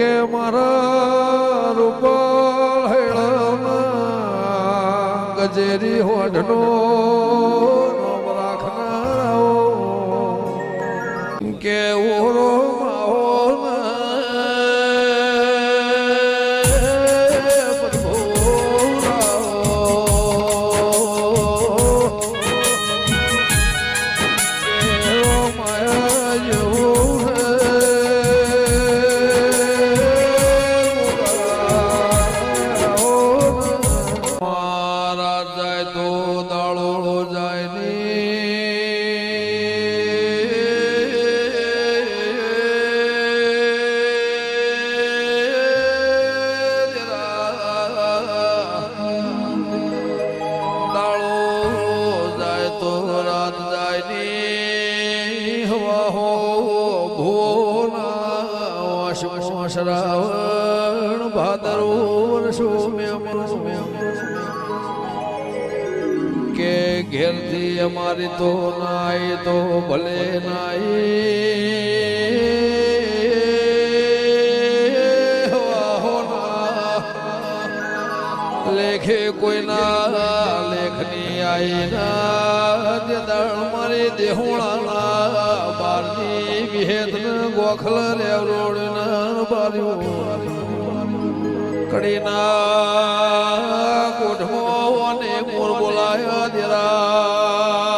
કે મારા રૂપાળ ગજેરી હોઢનો રાખના કેવું তারা যায় তো দাঁড়ো যায়নি श्रावण भादरो सोम्यम सोम्यम ઘેરથી અમારી તો નાય તો ભલે નાય. ના. લેખે કોઈના લેખની આઈ ના. મારી દેહોણાના બારની વિહેત ગોખલ લેવરોડના બાર્યું કડીના ને એક મોર બોલાય દેરા.